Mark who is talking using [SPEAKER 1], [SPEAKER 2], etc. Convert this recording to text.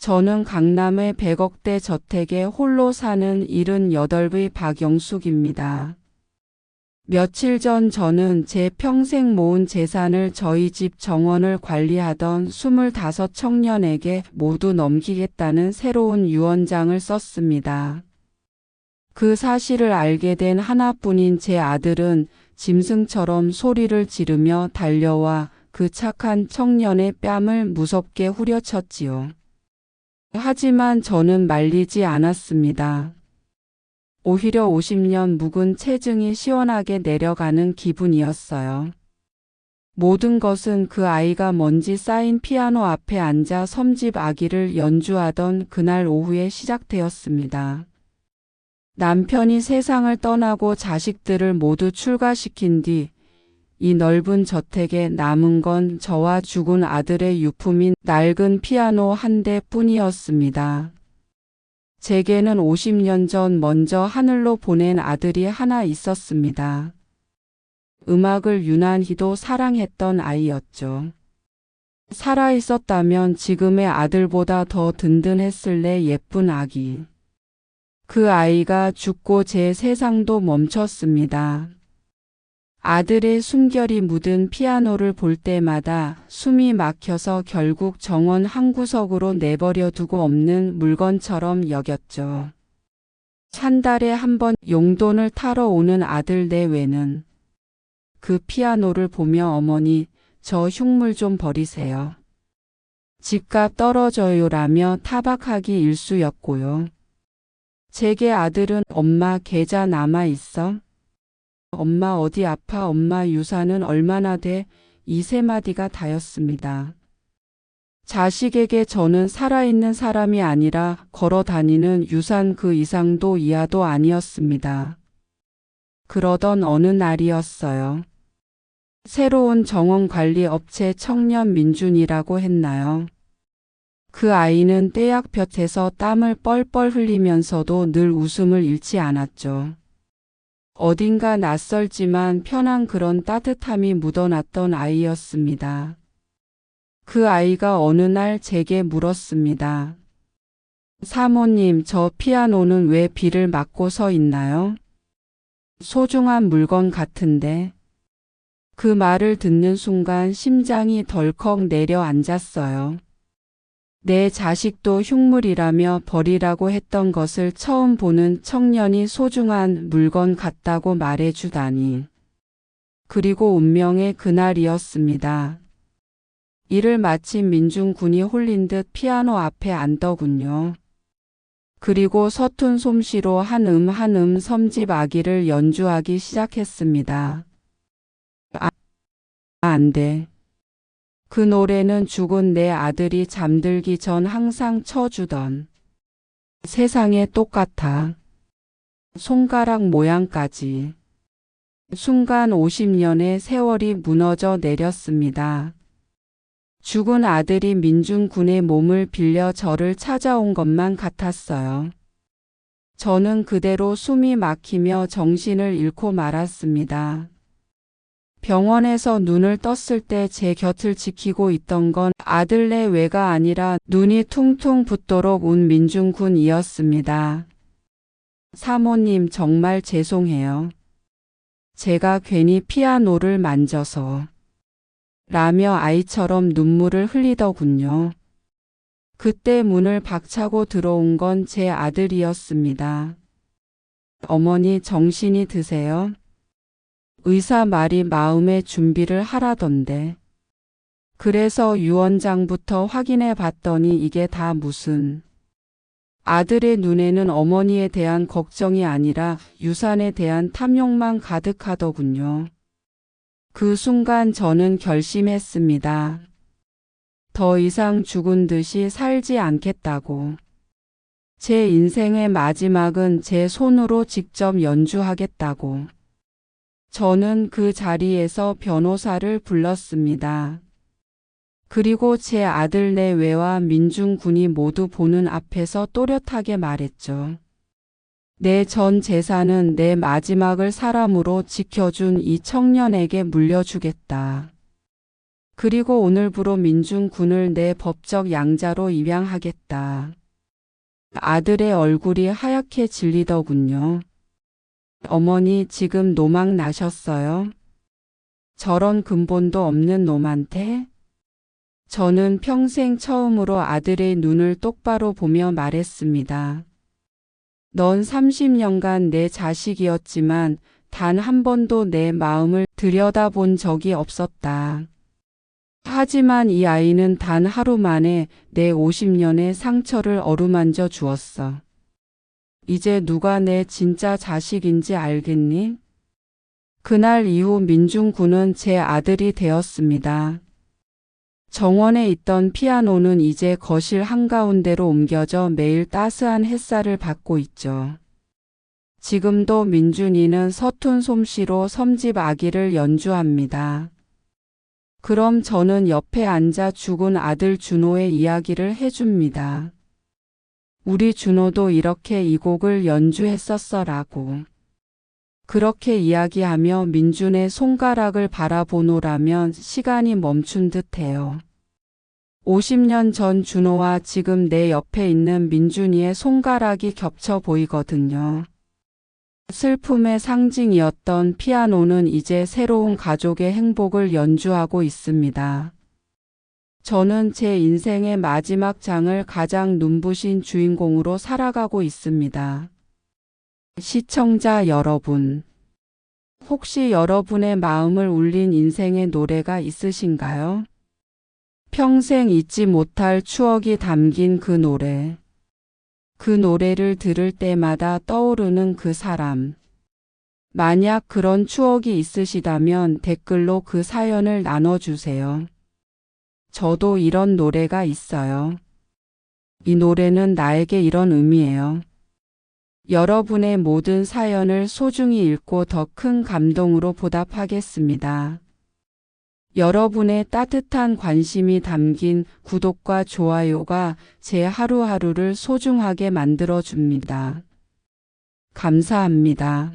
[SPEAKER 1] 저는 강남의 100억대 저택에 홀로 사는 78의 박영숙입니다. 며칠 전 저는 제 평생 모은 재산을 저희 집 정원을 관리하던 25 청년에게 모두 넘기겠다는 새로운 유언장을 썼습니다. 그 사실을 알게 된 하나뿐인 제 아들은 짐승처럼 소리를 지르며 달려와 그 착한 청년의 뺨을 무섭게 후려쳤지요. 하지만 저는 말리지 않았습니다. 오히려 50년 묵은 체증이 시원하게 내려가는 기분이었어요. 모든 것은 그 아이가 먼지 쌓인 피아노 앞에 앉아 섬집 아기를 연주하던 그날 오후에 시작되었습니다. 남편이 세상을 떠나고 자식들을 모두 출가시킨 뒤 이 넓은 저택에 남은 건 저와 죽은 아들의 유품인 낡은 피아노 한 대 뿐이었습니다. 제게는 50년 전 먼저 하늘로 보낸 아들이 하나 있었습니다. 음악을 유난히도 사랑했던 아이였죠. 살아 있었다면 지금의 아들보다 더 든든했을래 예쁜 아기. 그 아이가 죽고 제 세상도 멈췄습니다. 아들의 숨결이 묻은 피아노를 볼 때마다 숨이 막혀서 결국 정원 한 구석으로 내버려 두고 없는 물건처럼 여겼죠. 한 달에 한 번 용돈을 타러 오는 아들 내외는 그 피아노를 보며 어머니 저 흉물 좀 버리세요. 집값 떨어져요라며 타박하기 일쑤였고요. 제게 아들은 엄마 계좌 남아 있어? 엄마 어디 아파 엄마 유산은 얼마나 돼? 이 세 마디가 다였습니다. 자식에게 저는 살아있는 사람이 아니라 걸어 다니는 유산 그 이상도 이하도 아니었습니다. 그러던 어느 날이었어요. 새로운 정원 관리 업체 청년 민준이라고 했나요? 그 아이는 떼약볕에서 땀을 뻘뻘 흘리면서도 늘 웃음을 잃지 않았죠. 어딘가 낯설지만 편한 그런 따뜻함이 묻어났던 아이였습니다. 그 아이가 어느 날 제게 물었습니다. 사모님, 저 피아노는 왜 비를 맞고 서 있나요? 소중한 물건 같은데. 그 말을 듣는 순간 심장이 덜컥 내려앉았어요. 내 자식도 흉물이라며 버리라고 했던 것을 처음 보는 청년이 소중한 물건 같다고 말해주다니. 그리고 운명의 그날이었습니다. 일을 마친 민중군이 홀린 듯 피아노 앞에 앉더군요. 그리고 서툰 솜씨로 한 음 한 음 섬집 아기를 연주하기 시작했습니다. 아, 안 돼. 그 노래는 죽은 내 아들이 잠들기 전 항상 쳐주던 세상에 똑같아. 손가락 모양까지. 순간 50년의 세월이 무너져 내렸습니다. 죽은 아들이 민중군의 몸을 빌려 저를 찾아온 것만 같았어요. 저는 그대로 숨이 막히며 정신을 잃고 말았습니다. 병원에서 눈을 떴을 때 제 곁을 지키고 있던 건 아들 내 외가 아니라 눈이 퉁퉁 붓도록 운 민중군이었습니다. 사모님 정말 죄송해요. 제가 괜히 피아노를 만져서 라며 아이처럼 눈물을 흘리더군요. 그때 문을 박차고 들어온 건 제 아들이었습니다. 어머니 정신이 드세요? 의사 말이 마음의 준비를 하라던데. 그래서 유언장부터 확인해 봤더니 이게 다 무슨. 아들의 눈에는 어머니에 대한 걱정이 아니라 유산에 대한 탐욕만 가득하더군요. 그 순간 저는 결심했습니다. 더 이상 죽은 듯이 살지 않겠다고. 제 인생의 마지막은 제 손으로 직접 연주하겠다고. 저는 그 자리에서 변호사를 불렀습니다. 그리고 제 아들 내외와 민중군이 모두 보는 앞에서 또렷하게 말했죠. 내 전 재산은 내 마지막을 사람으로 지켜준 이 청년에게 물려주겠다. 그리고 오늘부로 민준 군을 내 법적 양자로 입양하겠다. 아들의 얼굴이 하얗게 질리더군요. 어머니 지금 노망 나셨어요? 저런 근본도 없는 놈한테? 저는 평생 처음으로 아들의 눈을 똑바로 보며 말했습니다. 넌 30년간 내 자식이었지만 단 한 번도 내 마음을 들여다본 적이 없었다. 하지만 이 아이는 단 하루 만에 내 50년의 상처를 어루만져 주었어. 이제 누가 내 진짜 자식인지 알겠니? 그날 이후 민중군은 제 아들이 되었습니다. 정원에 있던 피아노는 이제 거실 한가운데로 옮겨져 매일 따스한 햇살을 받고 있죠. 지금도 민준이는 서툰 솜씨로 섬집 아기를 연주합니다. 그럼 저는 옆에 앉아 죽은 아들 준호의 이야기를 해줍니다. 우리 준호도 이렇게 이 곡을 연주했었어라고. 그렇게 이야기하며 민준의 손가락을 바라보노라면 시간이 멈춘 듯해요. 50년 전 준호와 지금 내 옆에 있는 민준이의 손가락이 겹쳐 보이거든요. 슬픔의 상징이었던 피아노는 이제 새로운 가족의 행복을 연주하고 있습니다. 저는 제 인생의 마지막 장을 가장 눈부신 주인공으로 살아가고 있습니다. 시청자 여러분, 혹시 여러분의 마음을 울린 인생의 노래가 있으신가요? 평생 잊지 못할 추억이 담긴 그 노래. 그 노래를 들을 때마다 떠오르는 그 사람. 만약 그런 추억이 있으시다면 댓글로 그 사연을 나눠주세요. 저도 이런 노래가 있어요. 이 노래는 나에게 이런 의미예요. 여러분의 모든 사연을 소중히 읽고 더 큰 감동으로 보답하겠습니다. 여러분의 따뜻한 관심이 담긴 구독과 좋아요가 제 하루하루를 소중하게 만들어 줍니다. 감사합니다.